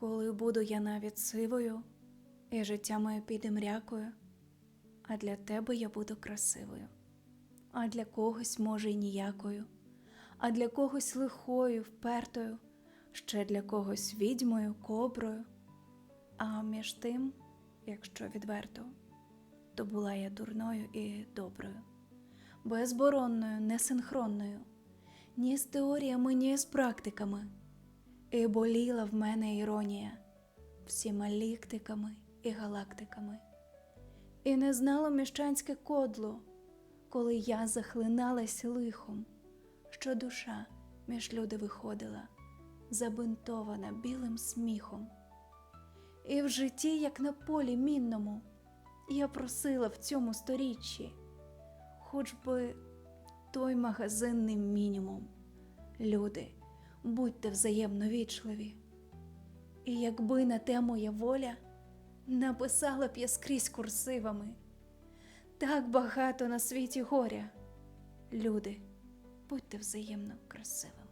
Коли буду я навіть сивою, і життя моє піде мрякою, а для тебе я буду красивою, а для когось, може, й ніякою, а для когось лихою, впертою, ще для когось відьмою, коброю. А між тим, якщо відверто, то була я дурною і доброю, безборонною, несинхронною, ні з теоріями, ні з практиками. І боліла в мене іронія всіма ліктиками і галактиками. І не знало міщанське кодло, коли я захлиналась лихом, що душа між люди виходила, забинтована білим сміхом. І в житті, як на полі мінному, я просила в цьому сторіччі, хоч би той магазинний мінімум. Люди, будьте взаємно вічливі. І якби на те моя воля, написала б я скрізь курсивами. Так багато на світі горя. Люди, будьте взаємно красивими.